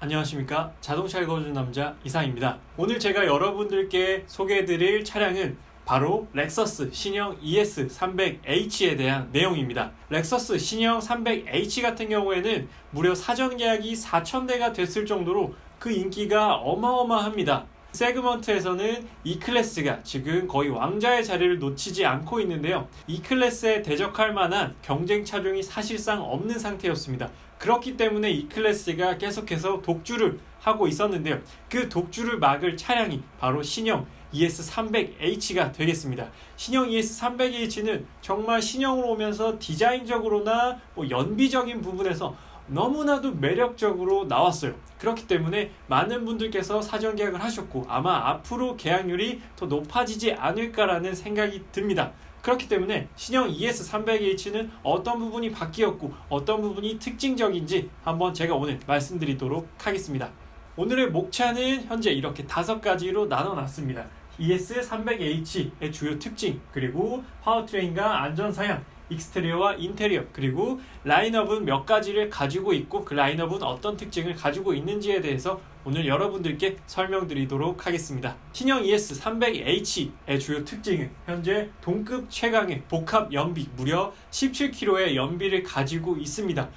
안녕하십니까 자동차를 거주는 남자 이상입니다 오늘 제가 여러분들께 소개해드릴 차량은 바로 렉서스 신형 ES 300H에 대한 내용입니다 렉서스 신형 300H 같은 경우에는 무려 사전 계약이 4,000대가 됐을 정도로 그 인기가 어마어마합니다 세그먼트에서는 E 클래스가 지금 거의 왕자의 자리를 놓치지 않고 있는데요. E 클래스에 대적할 만한 경쟁 차종이 사실상 없는 상태였습니다. 그렇기 때문에 E 클래스가 계속해서 독주를 하고 있었는데요. 그 독주를 막을 차량이 바로 신형 ES300H가 되겠습니다. 신형 ES300H는 정말 신형으로 오면서 디자인적으로나 뭐 연비적인 부분에서 너무나도 매력적으로 나왔어요. 그렇기 때문에 많은 분들께서 사전 계약을 하셨고 아마 앞으로 계약률이 더 높아지지 않을까라는 생각이 듭니다. 그렇기 때문에 신형 ES300H는 어떤 부분이 바뀌었고 어떤 부분이 특징적인지 한번 제가 오늘 말씀드리도록 하겠습니다. 오늘의 목차는 현재 이렇게 다섯 가지로 나눠놨습니다. ES300H의 주요 특징, 그리고 파워트레인과 안전 사양, 익스테리어와 인테리어 그리고 라인업은 몇 가지를 가지고 있고 그 라인업은 어떤 특징을 가지고 있는지에 대해서 오늘 여러분들께 설명드리도록 하겠습니다. 신형 ES300H의 주요 특징은 현재 동급 최강의 복합 연비 무려 17kg의 연비를 가지고 있습니다.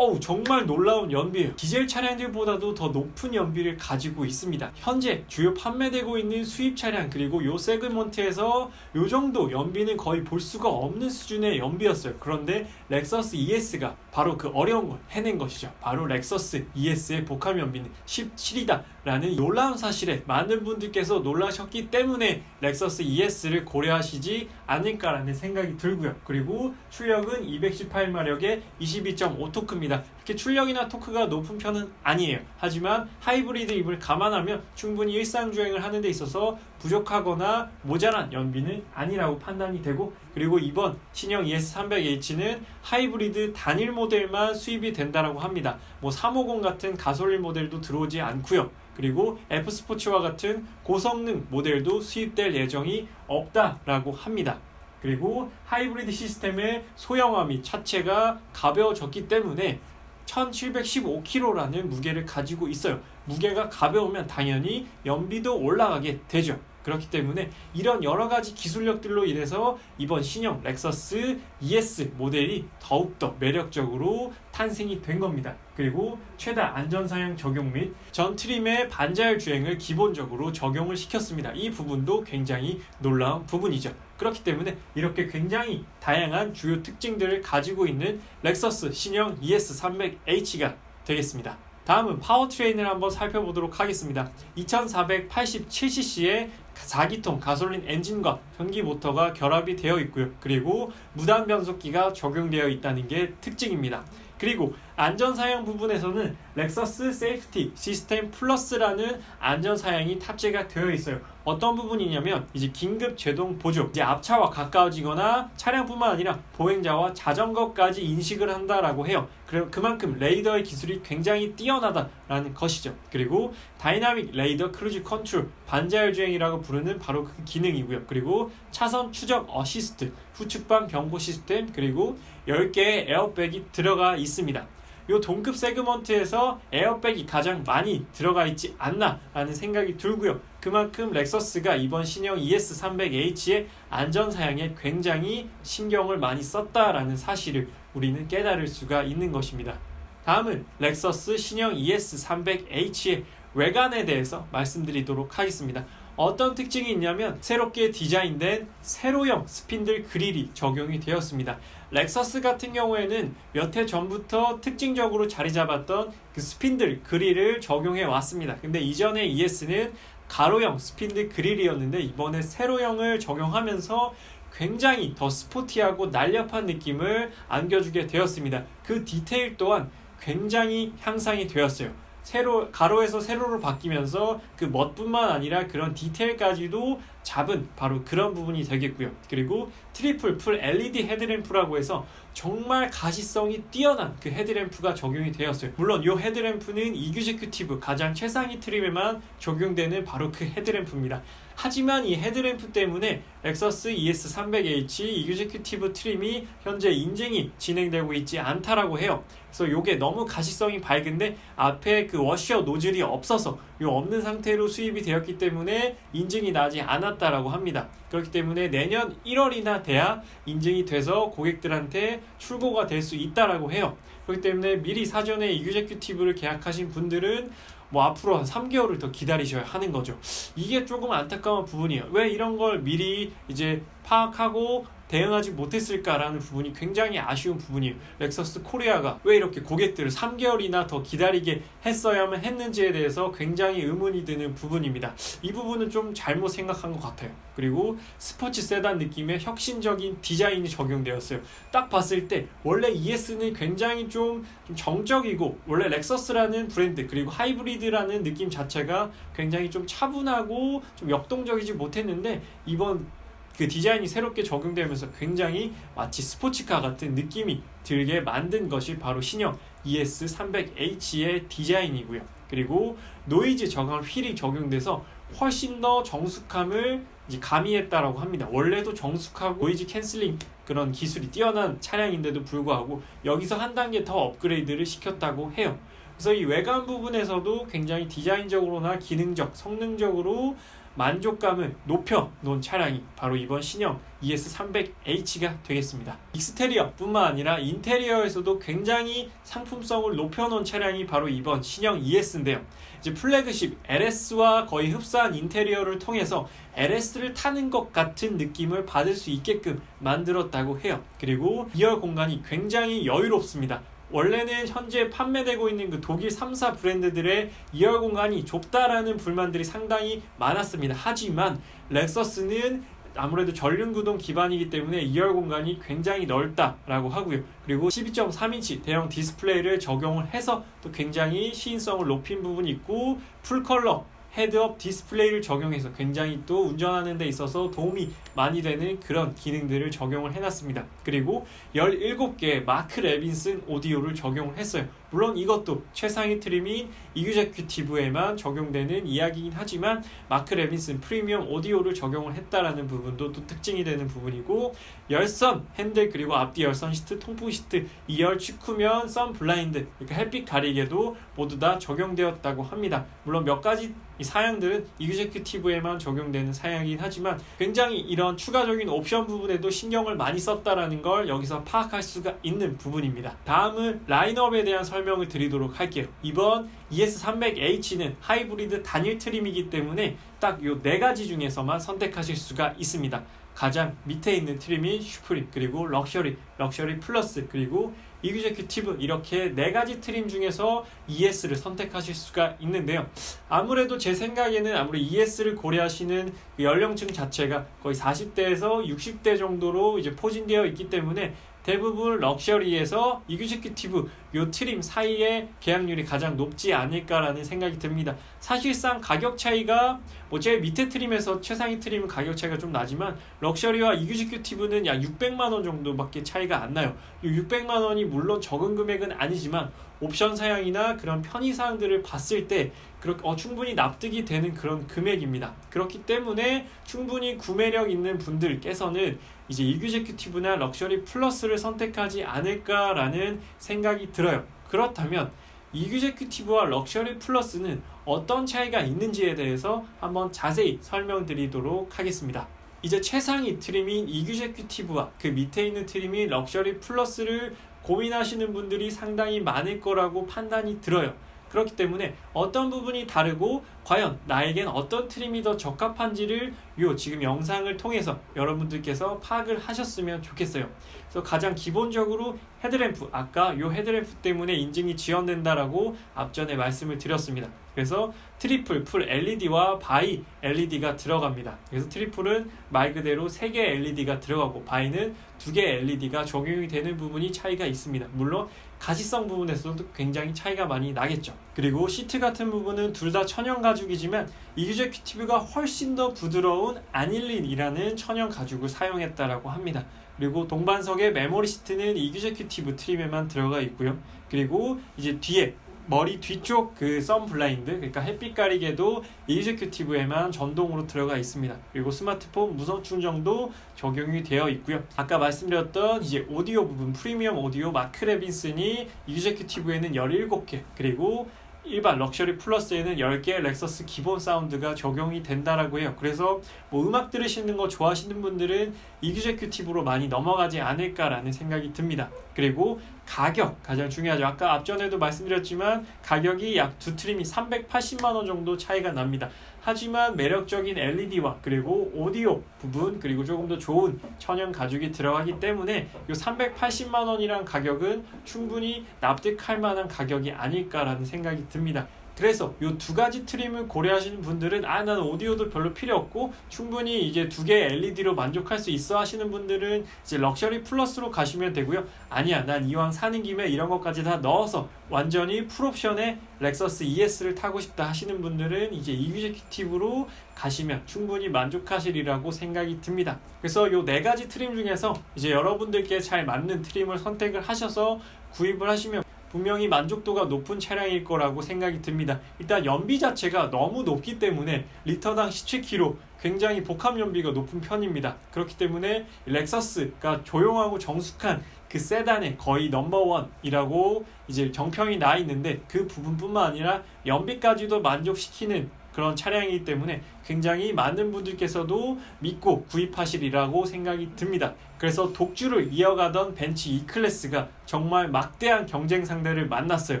어우 정말 놀라운 연비예요. 디젤 차량들보다도 더 높은 연비를 가지고 있습니다. 현재 주요 판매되고 있는 수입 차량 그리고 요 세그먼트에서 요 정도 연비는 거의 볼 수가 없는 수준의 연비였어요. 그런데 렉서스 ES가 바로 그 어려운 걸 해낸 것이죠. 바로 렉서스 ES의 복합 연비는 17이다 라는 놀라운 사실에 많은 분들께서 놀라셨기 때문에 렉서스 ES를 고려하시지 않을까라는 생각이 들고요. 그리고 출력은 218마력의 22.5 토크입니다. 이렇게 출력이나 토크가 높은 편은 아니에요. 하지만 하이브리드 입을 감안하면 충분히 일상 주행을 하는 데 있어서 부족하거나 모자란 연비는 아니라고 판단이 되고 그리고 이번 신형 ES300H는 하이브리드 단일 모델만 수입이 된다라고 합니다. 뭐 350 같은 가솔린 모델도 들어오지 않고요. 그리고 F 스포츠와 같은 고성능 모델도 수입될 예정이 없다라고 합니다. 그리고 하이브리드 시스템의 소형화 및 차체가 가벼워졌기 때문에 1715kg라는 무게를 가지고 있어요. 무게가 가벼우면 당연히 연비도 올라가게 되죠. 그렇기 때문에 이런 여러 가지 기술력들로 인해서 이번 신형 렉서스 ES 모델이 더욱더 매력적으로 탄생이 된 겁니다. 그리고 최다 안전사양 적용 및 전 트림의 반자율 주행을 기본적으로 적용을 시켰습니다. 이 부분도 굉장히 놀라운 부분이죠. 그렇기 때문에 이렇게 굉장히 다양한 주요 특징들을 가지고 있는 렉서스 신형 ES300H가 되겠습니다. 다음은 파워트레인을 한번 살펴보도록 하겠습니다. 2487cc의 4기통 가솔린 엔진과 전기 모터가 결합이 되어 있고요. 그리고 무단 변속기가 적용되어 있다는 게 특징입니다. 그리고 안전사양 부분에서는 렉서스 세이프티 시스템 플러스라는 안전사양이 탑재가 되어 있어요. 어떤 부분이냐면 이제 긴급 제동 보조, 이제 앞차와 가까워지거나 차량뿐만 아니라 보행자와 자전거까지 인식을 한다라고 해요. 그럼 그만큼 레이더의 기술이 굉장히 뛰어나다라는 것이죠. 그리고 다이나믹 레이더 크루즈 컨트롤 반자율 주행이라고 부르는 바로 그 기능이고요. 그리고 차선 추적 어시스트, 후측방 경고 시스템, 그리고 10개의 에어백이 들어가 있습니다. 요 동급 세그먼트에서 에어백이 가장 많이 들어가 있지 않나라는 생각이 들고요. 그만큼 렉서스가 이번 신형 ES300H의 안전 사양에 굉장히 신경을 많이 썼다라는 사실을 우리는 깨달을 수가 있는 것입니다. 다음은 렉서스 신형 ES300H의 외관에 대해서 말씀드리도록 하겠습니다. 어떤 특징이 있냐면 새롭게 디자인된 세로형 스핀들 그릴이 적용이 되었습니다. 렉서스 같은 경우에는 몇 해 전부터 특징적으로 자리 잡았던 그 스핀들 그릴을 적용해 왔습니다. 근데 이전에 ES는 가로형 스핀들 그릴이었는데 이번에 세로형을 적용하면서 굉장히 더 스포티하고 날렵한 느낌을 안겨주게 되었습니다. 그 디테일 또한 굉장히 향상이 되었어요. 세로 가로에서 세로로 바뀌면서 그 멋뿐만 아니라 그런 디테일까지도 잡은 바로 그런 부분이 되겠고요. 그리고 트리플 풀 LED 헤드램프라고 해서 정말 가시성이 뛰어난 그 헤드램프가 적용이 되었어요. 물론 이 헤드램프는 이규제큐티브 가장 최상위 트림에만 적용되는 바로 그 헤드램프입니다. 하지만 이 헤드램프 때문에 렉서스 ES300H 이규제큐티브 트림이 현재 인증이 진행되고 있지 않다라고 해요. 그래서 이게 너무 가시성이 밝은데 앞에 그 워셔 노즐이 없어서 이 없는 상태로 수입이 되었기 때문에 인증이 나지 않았다라고 합니다. 그렇기 때문에 내년 1월이나 돼야 인증이 돼서 고객들한테 출고가 될 수 있다라고 해요. 그렇기 때문에 미리 사전에 이규제큐티브를 계약하신 분들은 뭐 앞으로 한 3개월을 더 기다리셔야 하는 거죠. 이게 조금 안타까운 부분이에요. 왜 이런 걸 미리 이제 파악하고 대응하지 못했을까라는 부분이 굉장히 아쉬운 부분이에요. 렉서스 코리아가 왜 이렇게 고객들을 3개월이나 더 기다리게 했어야만 했는지에 대해서 굉장히 의문이 드는 부분입니다. 이 부분은 좀 잘못 생각한 것 같아요. 그리고 스포츠 세단 느낌의 혁신적인 디자인이 적용되었어요. 딱 봤을 때 원래 ES는 굉장히 좀, 좀 정적이고 원래 렉서스라는 브랜드 그리고 하이브리드라는 느낌 자체가 굉장히 좀 차분하고 좀 역동적이지 못했는데 이번 그 디자인이 새롭게 적용되면서 굉장히 마치 스포츠카 같은 느낌이 들게 만든 것이 바로 신형 ES300H의 디자인이고요. 그리고 노이즈 저감 휠이 적용돼서 훨씬 더 정숙함을 가미했다라고 합니다. 원래도 정숙하고 노이즈 캔슬링 그런 기술이 뛰어난 차량인데도 불구하고 여기서 한 단계 더 업그레이드를 시켰다고 해요. 그래서 이 외관 부분에서도 굉장히 디자인적으로나 기능적, 성능적으로 만족감을 높여 놓은 차량이 바로 이번 신형 ES300H가 되겠습니다. 익스테리어뿐만 아니라 인테리어에서도 굉장히 상품성을 높여 놓은 차량이 바로 이번 신형 ES인데요. 이제 플래그십 LS와 거의 흡사한 인테리어를 통해서 LS를 타는 것 같은 느낌을 받을 수 있게끔 만들었다고 해요. 그리고 2열 공간이 굉장히 여유롭습니다. 원래는 현재 판매되고 있는 그 독일 3사 브랜드들의 2열 공간이 좁다라는 불만들이 상당히 많았습니다. 하지만 렉서스는 아무래도 전륜구동 기반이기 때문에 2열 공간이 굉장히 넓다라고 하고요. 그리고 12.3인치 대형 디스플레이를 적용을 해서 또 굉장히 시인성을 높인 부분이 있고 풀컬러 헤드업 디스플레이를 적용해서 굉장히 또 운전하는 데 있어서 도움이 많이 되는 그런 기능들을 적용을 해놨습니다. 그리고 17개의 마크 레빈슨 오디오를 적용을 했어요. 물론 이것도 최상위 트림인 이규제큐티브에만 적용되는 이야기이긴 하지만 마크 레빈슨 프리미엄 오디오를 적용을 했다라는 부분도 또 특징이 되는 부분이고 열선 핸들 그리고 앞뒤 열선 시트 통풍 시트 2열 축구면 선 블라인드 그러니까 햇빛 가리개도 모두 다 적용되었다고 합니다. 물론 몇 가지 이 사양들은 이규제큐티브에만 적용되는 사양이긴 하지만 굉장히 이런 추가적인 옵션 부분에도 신경을 많이 썼다라는 걸 여기서 파악할 수가 있는 부분입니다. 다음은 라인업에 대한 설 명을 드리도록 할게요. 이번 ES300H는 하이브리드 단일 트림이기 때문에 딱 요 네 가지 중에서만 선택하실 수가 있습니다. 가장 밑에 있는 트림인 슈프림 그리고 럭셔리, 럭셔리 플러스 그리고 이규제큐티브 이렇게 네 가지 트림 중에서 ES를 선택하실 수가 있는데요. 아무래도 제 생각에는 아무리 ES를 고려하시는 그 연령층 자체가 거의 40대에서 60대 정도로 이제 포진되어 있기 때문에 대부분 럭셔리에서 이규제큐티브 요 트림 사이의 계약률이 가장 높지 않을까라는 생각이 듭니다. 사실상 가격 차이가 뭐 제일 밑에 트림에서 최상위 트림은 가격 차이가 좀 나지만 럭셔리와 이규제큐티브는 약 600만 원 정도밖에 차이가 안 나요. 이 600만 원이 물론 적은 금액은 아니지만 옵션 사양이나 그런 편의 사항들을 봤을 때 그렇게 어, 충분히 납득이 되는 그런 금액입니다. 그렇기 때문에 충분히 구매력 있는 분들께서는 이제 이규제큐티브나 럭셔리 플러스를 선택하지 않을까라는 생각이 들어요. 그렇다면 이규제큐티브와 럭셔리 플러스는 어떤 차이가 있는지에 대해서 한번 자세히 설명드리도록 하겠습니다. 이제 최상위 트림인 이규제큐티브와 그 밑에 있는 트림인 럭셔리 플러스를 고민하시는 분들이 상당히 많을 거라고 판단이 들어요. 그렇기 때문에 어떤 부분이 다르고 과연 나에겐 어떤 트림이 더 적합한지를 요 지금 영상을 통해서 여러분들께서 파악을 하셨으면 좋겠어요. 그래서 가장 기본적으로 헤드램프 아까 요 헤드램프 때문에 인증이 지연된다라고 앞전에 말씀을 드렸습니다. 그래서 트리플 풀 LED와 바이 LED가 들어갑니다. 그래서 트리플은 말 그대로 3개 LED가 들어가고 바이는 2개 LED가 적용이 되는 부분이 차이가 있습니다. 물론 가시성 부분에서도 굉장히 차이가 많이 나겠죠. 그리고 시트 같은 부분은 둘 다 천연 가죽이지만 이규제 큐티브가 훨씬 더 부드러운 아닐린이라는 천연 가죽을 사용했다라고 합니다. 그리고 동반석의 메모리 시트는 이규제 큐티브 트림에만 들어가 있고요. 그리고 이제 뒤에 머리 뒤쪽 그 선 블라인드 그러니까 햇빛 가리개도 이그제큐티브에만 전동으로 들어가 있습니다. 그리고 스마트폰 무선 충전도 적용이 되어 있고요. 아까 말씀드렸던 이제 오디오 부분 프리미엄 오디오 마크 레빈슨이 이그제큐티브에는 17개 그리고 일반 럭셔리 플러스에는 10개의 렉서스 기본 사운드가 적용이 된다라고 해요. 그래서 뭐 음악 들으시는 거 좋아하시는 분들은 이그제큐티브로 많이 넘어가지 않을까라는 생각이 듭니다. 그리고 가격 가장 중요하죠. 아까 앞전에도 말씀드렸지만 가격이 약 두 트림이 380만 원 정도 차이가 납니다. 하지만 매력적인 LED와 그리고 오디오 부분 그리고 조금 더 좋은 천연 가죽이 들어가기 때문에 이 380만 원이란 가격은 충분히 납득할 만한 가격이 아닐까라는 생각이 듭니다. 그래서 이 두 가지 트림을 고려하시는 분들은 아 나는 오디오도 별로 필요 없고 충분히 이제 두 개의 LED로 만족할 수 있어 하시는 분들은 이제 럭셔리 플러스로 가시면 되고요. 아니야 난 이왕 사는 김에 이런 것까지 다 넣어서 완전히 풀옵션의 렉서스 ES를 타고 싶다 하시는 분들은 이제 이규제큐티브로 가시면 충분히 만족하시리라고 생각이 듭니다. 그래서 이네 가지 트림 중에서 이제 여러분들께 잘 맞는 트림을 선택을 하셔서 구입을 하시면 분명히 만족도가 높은 차량일 거라고 생각이 듭니다. 일단 연비 자체가 너무 높기 때문에 리터당 17km 굉장히 복합 연비가 높은 편입니다. 그렇기 때문에 렉서스가 조용하고 정숙한 그 세단의 거의 넘버원이라고 이제 정평이 나 있는데 그 부분뿐만 아니라 연비까지도 만족시키는 그런 차량이기 때문에 굉장히 많은 분들께서도 믿고 구입하시리라고 생각이 듭니다. 그래서 독주를 이어가던 벤츠 E클래스가 정말 막대한 경쟁 상대를 만났어요.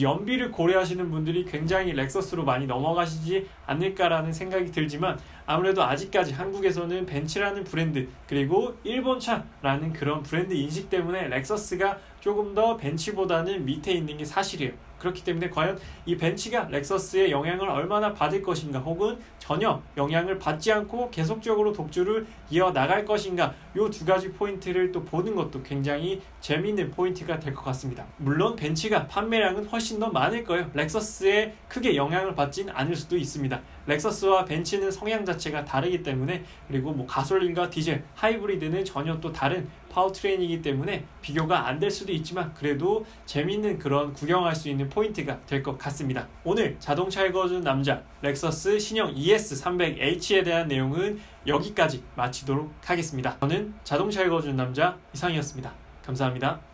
연비를 고려하시는 분들이 굉장히 렉서스로 많이 넘어가시지 않을까라는 생각이 들지만 아무래도 아직까지 한국에서는 벤츠라는 브랜드 그리고 일본차라는 그런 브랜드 인식 때문에 렉서스가 조금 더 벤츠보다는 밑에 있는 게 사실이에요. 그렇기 때문에 과연 이 벤츠가 렉서스의 영향을 얼마나 받을 것인가 혹은 전혀 영향을 받지 않고 계속적으로 독주를 이어나갈 것인가 이두 가지 포인트를 또 보는 것도 굉장히 재미있는 포인트가 될 것 같습니다. 물론 벤츠가 판매량은 훨씬 더 많을 거예요. 렉서스에 크게 영향을 받진 않을 수도 있습니다. 렉서스와 벤츠는 성향 자체가 다르기 때문에 그리고 뭐 가솔린과 디젤, 하이브리드는 전혀 또 다른 파워트레인이기 때문에 비교가 안 될 수도 있지만 그래도 재밌는 그런 구경할 수 있는 포인트가 될 것 같습니다. 오늘 자동차 읽어주는 남자 렉서스 신형 ES300H에 대한 내용은 여기까지 마치도록 하겠습니다. 저는 자동차 읽어주는 남자 이상이었습니다. 감사합니다.